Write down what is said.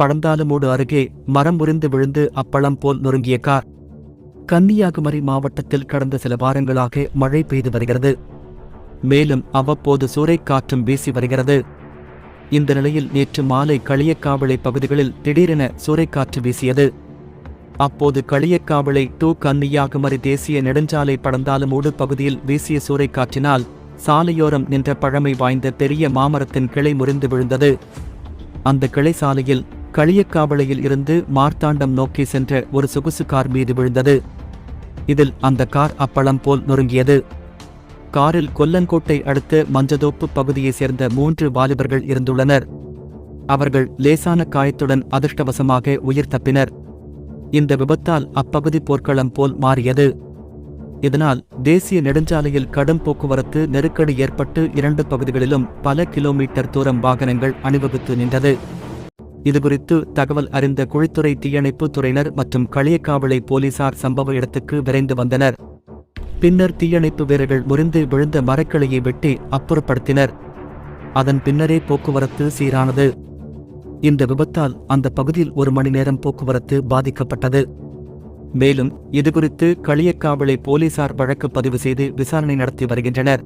பழந்தாலுமூடு அருகே மரம் முறிந்து விழுந்து அப்பளம் போல் நொறுங்கிய கார் கன்னியாகுமரி மாவட்டத்தில் கடந்த சில வாரங்களாக மழை பெய்து வருகிறது. மேலும் அவ்வப்போது சூறைக்காற்றும் வீசி வருகிறது. இந்த நிலையில் நேற்று மாலை களியக்காவிளை பகுதிகளில் திடீரென சூறைக்காற்று வீசியது. அப்போது களியக்காவிளை டூ கன்னியாகுமரி தேசிய நெடுஞ்சாலை படந்தாலுமூடு பகுதியில் வீசிய சூறைக்காற்றினால் சாலையோரம் நின்ற பழமை வாய்ந்த பெரிய மாமரத்தின் கிளை முறிந்து விழுந்தது. அந்த கிளை சாலையில் களியக்காவளையில் இருந்து மார்த்தாண்டம் நோக்கி சென்ற ஒரு சொகுசு கார் மீது விழுந்தது. இதில் அந்த கார் அப்பளம் போல் நொறுங்கியது. காரில் கொல்லங்கோட்டை அடுத்த மஞ்சதோப்பு பகுதியைச் சேர்ந்த மூன்று வாலிபர்கள் இருந்துள்ளனர். அவர்கள் லேசான காயத்துடன் அதிர்ஷ்டவசமாக உயிர் தப்பினர். இந்த விபத்தால் அப்பகுதி போர்க்களம் போல் மாறியது. இதனால் தேசிய நெடுஞ்சாலையில் கடும் போக்குவரத்து நெருக்கடி ஏற்பட்டு இரண்டு பகுதிகளிலும் பல கிலோமீட்டர் தூரம் வாகனங்கள் அணிவகுத்து நின்றது. இதுகுறித்து தகவல் அறிந்த குழித்துறை தீயணைப்பு துறையினர் மற்றும் களியக்காவளை போலீசார் சம்பவ இடத்துக்கு விரைந்து வந்தனர். பின்னர் தீயணைப்பு வீரர்கள் முறிந்து விழுந்த மரக்கிளையை வெட்டி அப்புறப்படுத்தினர். அதன் பின்னரே போக்குவரத்து சீரானது. இந்த விபத்தால் அந்த பகுதியில் ஒரு மணி நேரம் போக்குவரத்து பாதிக்கப்பட்டது. மேலும் இதுகுறித்து களியக்காவளை போலீசார் வழக்கு பதிவு செய்து விசாரணை நடத்தி வருகின்றனர்.